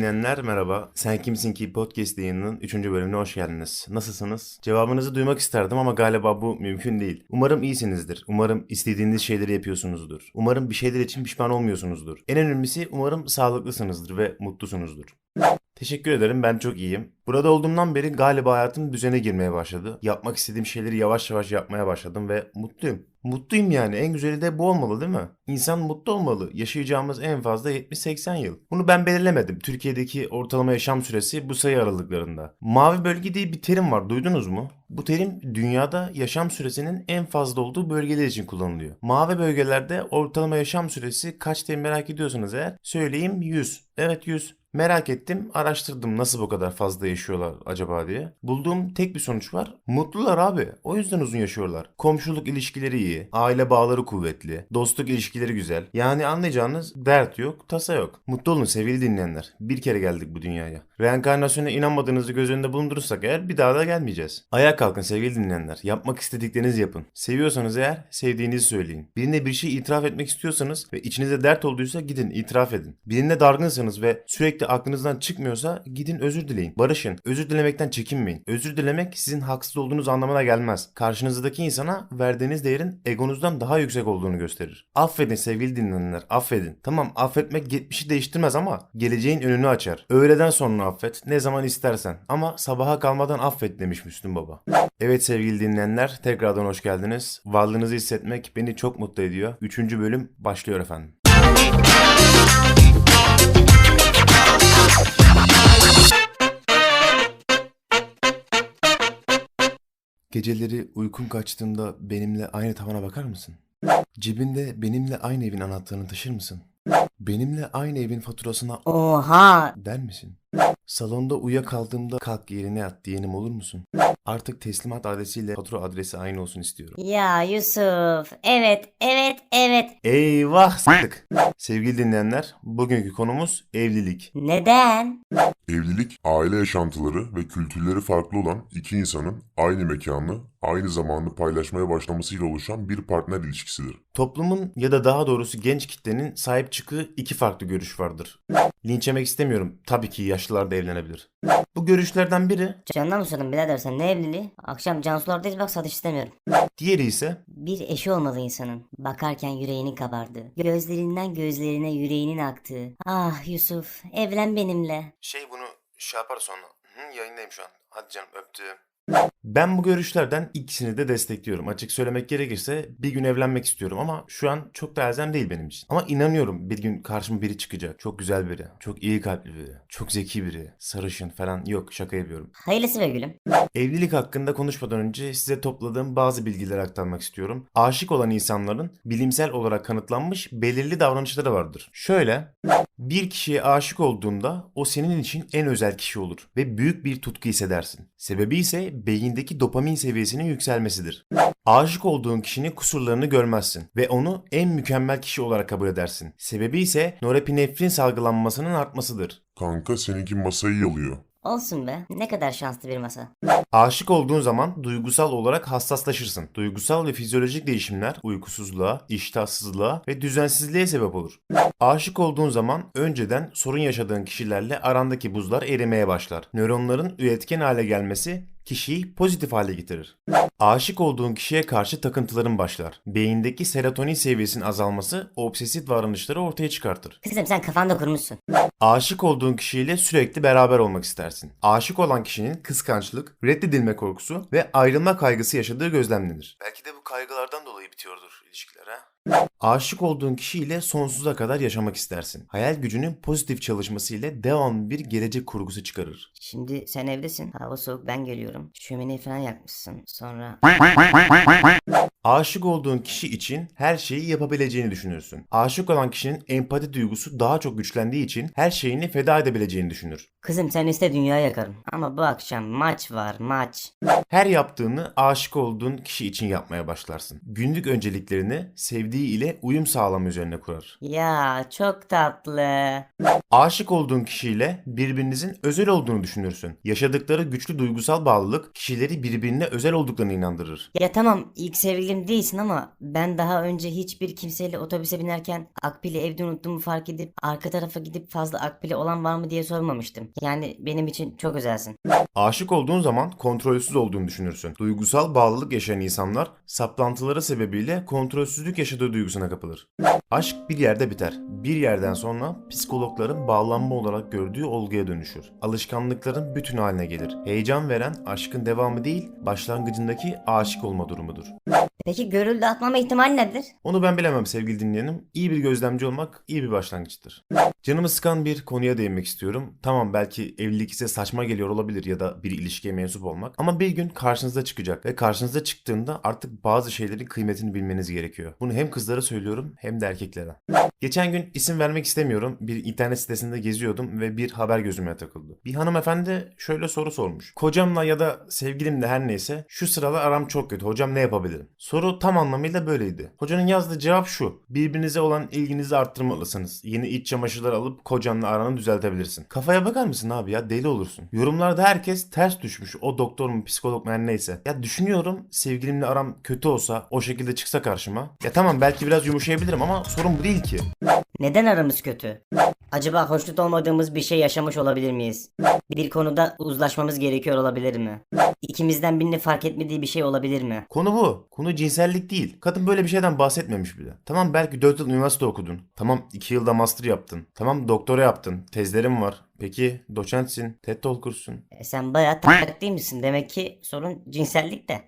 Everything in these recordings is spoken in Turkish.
dinleyenler merhaba. Sen Kimsin Ki podcast yayınının 3. bölümüne hoş geldiniz. Nasılsınız? Cevabınızı duymak isterdim ama galiba bu mümkün değil. Umarım iyisinizdir. Umarım istediğiniz şeyleri yapıyorsunuzdur. Umarım bir şeyler için pişman olmuyorsunuzdur. En önemlisi umarım sağlıklısınızdır ve mutlusunuzdur. Teşekkür ederim ben çok iyiyim. Burada olduğumdan beri galiba hayatım düzene girmeye başladı. Yapmak istediğim şeyleri yavaş yavaş yapmaya başladım ve mutluyum. Mutluyum yani en güzeli de bu olmalı değil mi? İnsan mutlu olmalı. Yaşayacağımız en fazla 70-80 yıl. Bunu ben belirlemedim. Türkiye'deki ortalama yaşam süresi bu sayı aralıklarında. Mavi bölge diye bir terim var duydunuz mu? Bu terim dünyada yaşam süresinin en fazla olduğu bölgeler için kullanılıyor. Mavi bölgelerde ortalama yaşam süresi kaç diye merak ediyorsanız eğer söyleyeyim 100. Evet 100. Merak ettim, araştırdım nasıl bu kadar fazla yaşıyorlar acaba diye. Bulduğum tek bir sonuç var. Mutlular abi. O yüzden uzun yaşıyorlar. Komşuluk ilişkileri iyi, aile bağları kuvvetli, dostluk ilişkileri güzel. Yani anlayacağınız dert yok, tasa yok. Mutlu olun sevgili dinleyenler. Bir kere geldik bu dünyaya. Reenkarnasyona inanmadığınızı göz önünde bulundurursak eğer bir daha da gelmeyeceğiz. Ayağa kalkın sevgili dinleyenler. Yapmak istediklerinizi yapın. Seviyorsanız eğer sevdiğinizi söyleyin. Birine bir şey itiraf etmek istiyorsanız ve içinizde dert olduysa gidin itiraf edin. Birine dargınsanız ve sürekli aklınızdan çıkmıyorsa gidin özür dileyin. Barışın. Özür dilemekten çekinmeyin. Özür dilemek sizin haksız olduğunuz anlamına gelmez. Karşınızdaki insana verdiğiniz değerin egonuzdan daha yüksek olduğunu gösterir. Affedin sevgili dinleyenler. Affedin. Tamam affetmek geçmişi değiştirmez ama geleceğin önünü açar. Öğleden sonra affet. Ne zaman istersen. Ama sabaha kalmadan affet demiş Müslüm Baba. Evet sevgili dinleyenler tekrardan hoş geldiniz. Varlığınızı hissetmek beni çok mutlu ediyor. Üçüncü bölüm başlıyor efendim. Geceleri uykun kaçtığında benimle aynı tavana bakar mısın? Cebinde benimle aynı evin anahtarını taşır mısın? Benimle aynı evin faturasına Oha! der misin? Salonda uyuyakaldığımda kalk yerine yat diyenim olur musun? Artık teslimat adresiyle fatura adresi aynı olsun istiyorum. Ya Yusuf. Evet, evet, evet. Eyvah s**tık. Sevgili dinleyenler, bugünkü konumuz evlilik. Neden? Evlilik, aile yaşantıları ve kültürleri farklı olan iki insanın aynı mekanı, aynı zamanı paylaşmaya başlamasıyla oluşan bir partner ilişkisidir. Toplumun ya da daha doğrusu genç kitlenin sahip çıktığı iki farklı görüş vardır. Linç yemek istemiyorum. Tabii ki yaşlılar da evlenebilir. Bu görüşlerden biri, mı susadın birader sen ne evliliği? Akşam Cansulardayız bak satış istemiyorum. diğeri ise Bir eşi olmalı insanın. Bakarken yüreğinin kabardığı. Gözlerinden gözlerine yüreğinin aktığı. Ah Yusuf evlen benimle. Şey bunu şey yapar sonra. Hı, yayındayım şu an. Hadi canım öptüm. Ben bu görüşlerden ikisini de destekliyorum. Açık söylemek gerekirse bir gün evlenmek istiyorum ama şu an çok da elzem değil benim için. Ama inanıyorum bir gün karşıma biri çıkacak. Çok güzel biri, çok iyi kalpli biri, çok zeki biri, sarışın falan. Yok şaka yapıyorum. Hayırlısı be gülüm. Evlilik hakkında konuşmadan önce size topladığım bazı bilgileri aktarmak istiyorum. Aşık olan insanların bilimsel olarak kanıtlanmış belirli davranışları vardır. Şöyle, bir kişiye aşık olduğunda o senin için en özel kişi olur ve büyük bir tutku hissedersin. Sebebi ise beyindeki dopamin seviyesinin yükselmesidir. Aşık olduğun kişinin kusurlarını görmezsin ve onu en mükemmel kişi olarak kabul edersin. Sebebi ise norepinefrin salgılanmasının artmasıdır. Kanka seninki masayı yalıyor. Olsun be. Ne kadar şanslı bir masa. Aşık olduğun zaman duygusal olarak hassaslaşırsın. Duygusal ve fizyolojik değişimler uykusuzluğa, iştahsızlığa ve düzensizliğe sebep olur. Aşık olduğun zaman önceden sorun yaşadığın kişilerle arandaki buzlar erimeye başlar. Nöronların üretken hale gelmesi kişiyi pozitif hale getirir. Aşık olduğun kişiye karşı takıntıların başlar. Beyindeki serotonin seviyesinin azalması obsesif davranışları ortaya çıkartır. Kızım sen kafanda kurmuşsun. Aşık olduğun kişiyle sürekli beraber olmak istersin. Aşık olan kişinin kıskançlık, reddedilme korkusu ve ayrılma kaygısı yaşadığı gözlemlenir. Belki de bu kaygılardan dolayı bitiyordur ilişkiler ha? Aşık olduğun kişiyle sonsuza kadar yaşamak istersin. Hayal gücünün pozitif çalışması ile devamlı bir gelecek kurgusu çıkarır. Şimdi sen evdesin. Hava soğuk ben geliyorum. Şömineyi falan yakmışsın. Sonra... Aşık olduğun kişi için her şeyi yapabileceğini düşünürsün. Aşık olan kişinin empati duygusu daha çok güçlendiği için her şeyini feda edebileceğini düşünür. Kızım sen iste dünyayı yakarım. Ama bu akşam maç var maç. Her yaptığını aşık olduğun kişi için yapmaya başlarsın. Günlük önceliklerini sevdiği sevdiği ile uyum sağlama üzerine kurar. Ya çok tatlı. Aşık olduğun kişiyle birbirinizin özel olduğunu düşünürsün. Yaşadıkları güçlü duygusal bağlılık kişileri birbirine özel olduklarına inandırır. Ya tamam ilk sevgilim değilsin ama ben daha önce hiçbir kimseyle otobüse binerken akbili evde unuttuğumu fark edip arka tarafa gidip fazla akbili olan var mı diye sormamıştım. Yani benim için çok özelsin. Aşık olduğun zaman kontrolsüz olduğunu düşünürsün. Duygusal bağlılık yaşayan insanlar saplantıları sebebiyle kontrolsüzlük yaşadığı duygusuna kapılır. Aşk bir yerde biter. Bir yerden sonra psikologların bağlanma olarak gördüğü olguya dönüşür. Alışkanlıkların bütün haline gelir. Heyecan veren aşkın devamı değil, başlangıcındaki aşık olma durumudur. Peki görüldü atmama ihtimali nedir? Onu ben bilemem sevgili dinleyenim. İyi bir gözlemci olmak iyi bir başlangıçtır. Canımı sıkan bir konuya değinmek istiyorum. Tamam belki evlilik size saçma geliyor olabilir ya da bir ilişkiye mensup olmak. Ama bir gün karşınıza çıkacak ve karşınıza çıktığında artık bazı şeylerin kıymetini bilmeniz gerekiyor. Bunu hem kızlara söylüyorum hem de erkeklere. Geçen gün isim vermek istemiyorum. Bir internet sitesinde geziyordum ve bir haber gözüme takıldı. Bir hanımefendi şöyle soru sormuş. Kocamla ya da sevgilimle her neyse şu sıralar aram çok kötü. Hocam ne yapabilirim? Soru tam anlamıyla böyleydi. Hocanın yazdığı cevap şu. Birbirinize olan ilginizi arttırmalısınız. Yeni iç çamaşırlar alıp kocanla aranı düzeltebilirsin. Kafaya bakar mısın abi ya? Deli olursun. Yorumlarda herkes ters düşmüş. O doktor mu psikolog mu her neyse. Ya düşünüyorum sevgilimle aram kötü olsa o şekilde çıksa karşıma. Ya tamam belki biraz yumuşayabilirim ama sorun bu değil ki. Neden aramız kötü? Acaba hoşnut olmadığımız bir şey yaşamış olabilir miyiz? Bir konuda uzlaşmamız gerekiyor olabilir mi? İkimizden birini fark etmediği bir şey olabilir mi? Konu bu. Konu cinsellik değil. Kadın böyle bir şeyden bahsetmemiş bile. Tamam belki 4 yıl üniversite okudun. Tamam 2 yılda master yaptın. Tamam doktora yaptın. Tezlerin var. Peki doçentsin. TED Talker'sun. E sen bayağı tak değil misin? Demek ki sorun cinsellik de.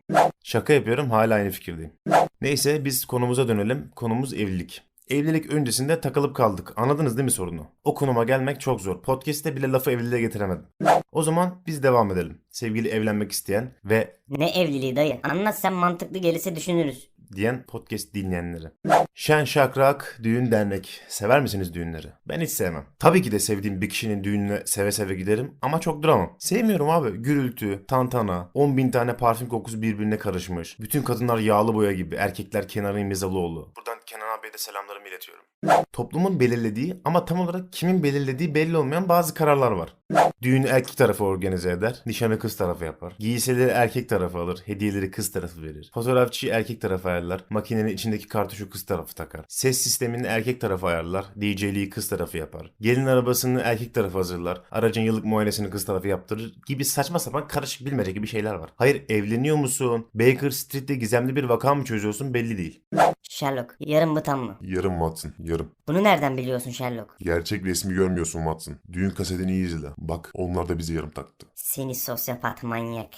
Şaka yapıyorum hala aynı fikirdeyim. Neyse biz konumuza dönelim. Konumuz evlilik. Evlilik öncesinde takılıp kaldık. Anladınız değil mi sorunu? O konuma gelmek çok zor. Podcast'te bile lafı evliliğe getiremedim. O zaman biz devam edelim. Sevgili evlenmek isteyen ve Ne evliliği dayı? Anlat sen mantıklı gelirse düşünürüz. Diyen podcast dinleyenlere. Şen şakrak, düğün dernek. Sever misiniz düğünleri? Ben hiç sevmem. Tabii ki de sevdiğim bir kişinin düğününe seve seve giderim ama çok duramam. Sevmiyorum abi. Gürültü, tantana, 10 bin tane parfüm kokusu birbirine karışmış. Bütün kadınlar yağlı boya gibi, erkekler Kenan İmirzalıoğlu. Buradan Kenan abiye de selamlarımı iletiyorum. Toplumun belirlediği ama tam olarak kimin belirlediği belli olmayan bazı kararlar var. Düğünü erkek tarafı organize eder, nişanı kız tarafı yapar. Giysileri erkek tarafı alır, hediyeleri kız tarafı verir. Fotoğrafçıyı erkek tarafı ayarlar, makinenin içindeki kartuşu kız tarafı takar. Ses sistemini erkek tarafı ayarlar, DJ'liği kız tarafı yapar. Gelin arabasını erkek tarafı hazırlar, aracın yıllık muayenesini kız tarafı yaptırır gibi saçma sapan karışık bilmece gibi şeyler var. Hayır evleniyor musun? Baker Street'te gizemli bir vaka mı çözüyorsun belli değil. Sherlock, yarım mı tam mı? Yarım Watson, yarım. Bunu nereden biliyorsun Sherlock? Gerçek resmi görmüyorsun Watson. Düğün kasetini iyi izle. Bak onlar da bizi yarım taktı. Seni sosyopat manyak.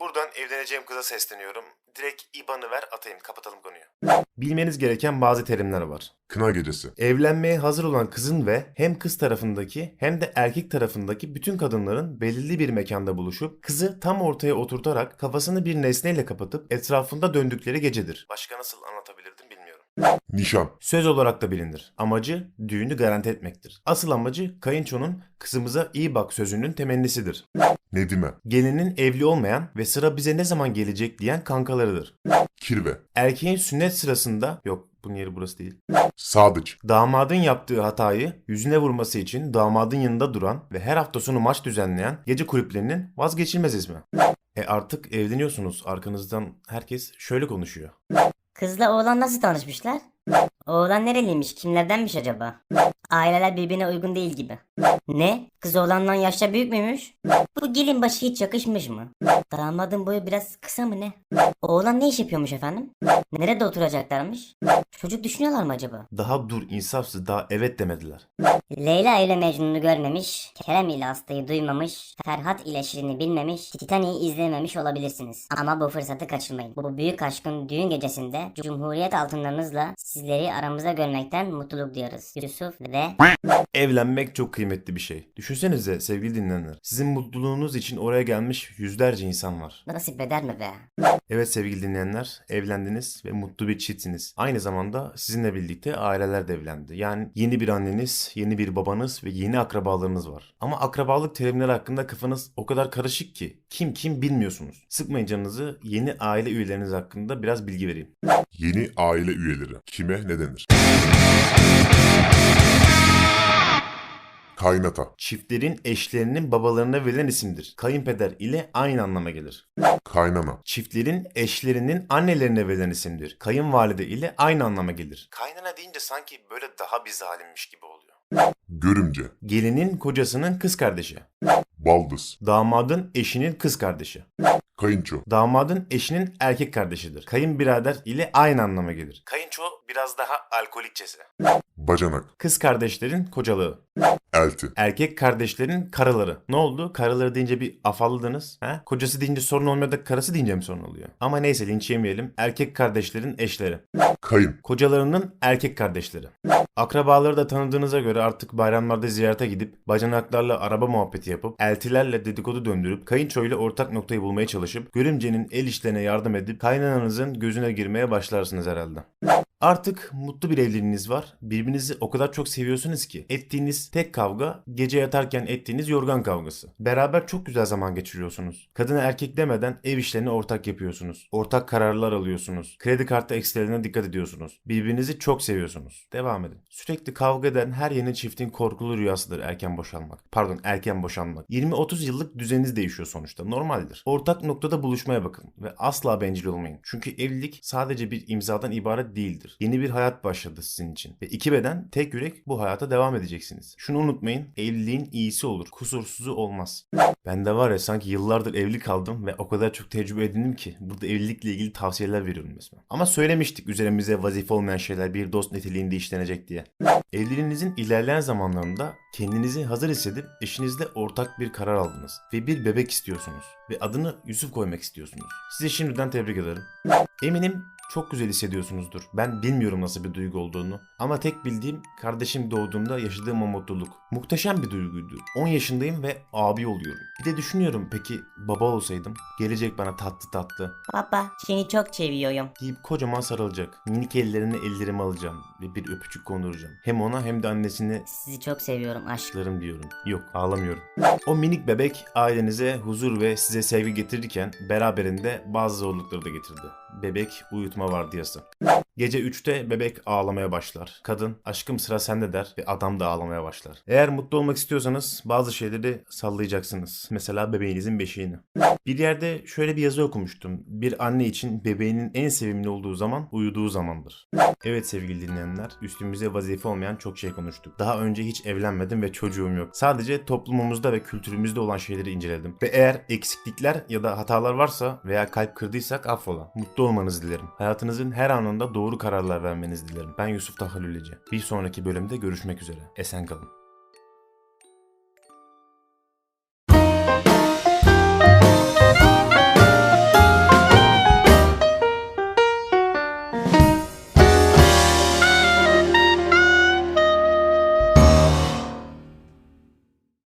Buradan evleneceğim kıza sesleniyorum. Direkt IBAN'ı ver atayım kapatalım konuyu. Bilmeniz gereken bazı terimler var. Kına gecesi. Evlenmeye hazır olan kızın ve hem kız tarafındaki hem de erkek tarafındaki bütün kadınların belirli bir mekanda buluşup kızı tam ortaya oturtarak kafasını bir nesneyle kapatıp etrafında döndükleri gecedir. Başka nasıl anlatabilirdim bilmiyorum. Nişan. Söz olarak da bilinir. Amacı düğünü garanti etmektir. Asıl amacı kayınçonun kızımıza iyi bak sözünün temennisidir. Nedime. Gelinin evli olmayan ve sıra bize ne zaman gelecek diyen kankalarıdır. Kirve. Erkeğin sünnet sırasında yok bunun yeri burası değil. Sadıç. Damadın yaptığı hatayı yüzüne vurması için damadın yanında duran ve her hafta sonu maç düzenleyen gece kulüplerinin vazgeçilmez ismi. E artık evleniyorsunuz. Arkanızdan herkes şöyle konuşuyor. Kızla oğlan nasıl tanışmışlar? Oğlan nereliymiş? Kimlerdenmiş acaba? Aileler birbirine uygun değil gibi. Ne? Kız oğlandan yaşça büyük müymüş? Bu gelin başı hiç yakışmış mı? Damadın boyu biraz kısa mı ne? Oğlan ne iş yapıyormuş efendim? Nerede oturacaklarmış? Çocuk düşünüyorlar mı acaba? Daha dur insafsız daha evet demediler. Leyla ile Mecnun'u görmemiş, Kerem ile Aslı'yı duymamış, Ferhat ile Şirin'i bilmemiş, Titanic'i izlememiş olabilirsiniz. Ama bu fırsatı kaçırmayın. Bu büyük aşkın düğün gecesinde Cumhuriyet altınlarınızla sizleri aramızda görmekten mutluluk duyarız. Yusuf Ne? Evlenmek çok kıymetli bir şey. Düşünsenize sevgili dinleyenler. Sizin mutluluğunuz için oraya gelmiş yüzlerce insan var. Nasip eder mi be? Evet sevgili dinleyenler, evlendiniz ve mutlu bir çiftsiniz. Aynı zamanda sizinle birlikte aileler de evlendi. Yani yeni bir anneniz, yeni bir babanız ve yeni akrabalarınız var. Ama akrabalık terimleri hakkında kafanız o kadar karışık ki kim kim bilmiyorsunuz. Sıkmayın canınızı, yeni aile üyeleriniz hakkında biraz bilgi vereyim. Yeni aile üyeleri. Kime ne denir? Kaynata, Çiftlerin eşlerinin babalarına verilen isimdir. Kayınpeder ile aynı anlama gelir. kaynana, Çiftlerin eşlerinin annelerine verilen isimdir. Kayınvalide ile aynı anlama gelir. Kaynana deyince sanki böyle daha bir zalimmiş gibi oluyor. görümce, Gelinin kocasının kız kardeşi. baldız, Damadın eşinin kız kardeşi. kayınço, Damadın eşinin erkek kardeşidir. Kayınbirader ile aynı anlama gelir. Kayınço biraz daha alkolikçesi. Bacanak, Kız kardeşlerin kocalığı. elti, Erkek kardeşlerin karıları. Ne oldu? Karıları deyince bir afalladınız. He? Kocası deyince sorun olmuyor da karısı deyince mi sorun oluyor? Ama neyse linç yemeyelim. Erkek kardeşlerin eşleri. kayın, Kocalarının erkek kardeşleri. Akrabaları da tanıdığınıza göre artık bayramlarda ziyarete gidip bacanaklarla araba muhabbeti yapıp eltilerle dedikodu döndürüp kayınçoyla ortak noktayı bulmaya çalışıp görümcenin el işlerine yardım edip kaynananızın gözüne girmeye başlarsınız herhalde. Artık mutlu bir evliliğiniz var. Birbirinizi o kadar çok seviyorsunuz ki ettiğiniz tek kavga gece yatarken ettiğiniz yorgan kavgası. Beraber çok güzel zaman geçiriyorsunuz. Kadına erkek demeden ev işlerini ortak yapıyorsunuz. Ortak kararlar alıyorsunuz. Kredi kartı eksilerine dikkat ediyorsunuz. Birbirinizi çok seviyorsunuz. Devam edin. Sürekli kavga eden her yeni çiftin korkulu rüyasıdır erken boşanmak. Pardon erken boşanmak. 20-30 yıllık düzeniniz değişiyor sonuçta. Normaldir. Ortak noktada buluşmaya bakın ve asla bencil olmayın. Çünkü evlilik sadece bir imzadan ibaret değildir. Yeni bir hayat başladı sizin için. Ve iki beden tek yürek bu hayata devam edeceksiniz. Şunu unutmayın. Evliliğin iyisi olur. Kusursuzu olmaz. Ben de var ya sanki yıllardır evli kaldım ve o kadar çok tecrübe edindim ki burada evlilikle ilgili tavsiyeler veriyorum resmen. Ama söylemiştik üzerimize vazife olmayan şeyler bir dost niteliğinde işlenecek diye. Evliliğinizin ilerleyen zamanlarında kendinizi hazır hissedip eşinizle ortak bir karar aldınız ve bir bebek istiyorsunuz ve adını Yusuf koymak istiyorsunuz. Size şimdiden tebrik ederim. Eminim çok güzel hissediyorsunuzdur. Ben bilmiyorum nasıl bir duygu olduğunu. Ama tek bildiğim kardeşim doğduğunda yaşadığım o mutluluk. Muhteşem bir duyguydu. 10 yaşındayım ve abi oluyorum. Bir de düşünüyorum peki baba olsaydım gelecek bana tatlı tatlı Baba seni çok seviyorum. deyip kocaman sarılacak. Minik ellerini ellerime alacağım ve bir öpücük konduracağım. Hem ona hem de annesine Sizi çok seviyorum aşk. Aşklarım diyorum. Yok ağlamıyorum. O minik bebek ailenize huzur ve size sevgi getirirken beraberinde bazı zorlukları da getirdi. Bebek uyutma vardiyası. Gece 3'te bebek ağlamaya başlar. Kadın aşkım sıra sende der ve adam da ağlamaya başlar. Eğer mutlu olmak istiyorsanız bazı şeyleri sallayacaksınız. Mesela bebeğinizin beşiğini. Bir yerde şöyle bir yazı okumuştum. Bir anne için bebeğinin en sevimli olduğu zaman uyuduğu zamandır. Evet sevgili dinleyenler, üstümüze vazife olmayan çok şey konuştuk. Daha önce hiç evlenmedim ve çocuğum yok. Sadece toplumumuzda ve kültürümüzde olan şeyleri inceledim. Ve eğer eksiklikler ya da hatalar varsa veya kalp kırdıysak affola. Mutlu olmanızı dilerim. Hayatınızın her anında doğru kararlar vermenizi dilerim. Ben Yusuf Tahalüleci. Bir sonraki bölümde görüşmek üzere. Esen kalın.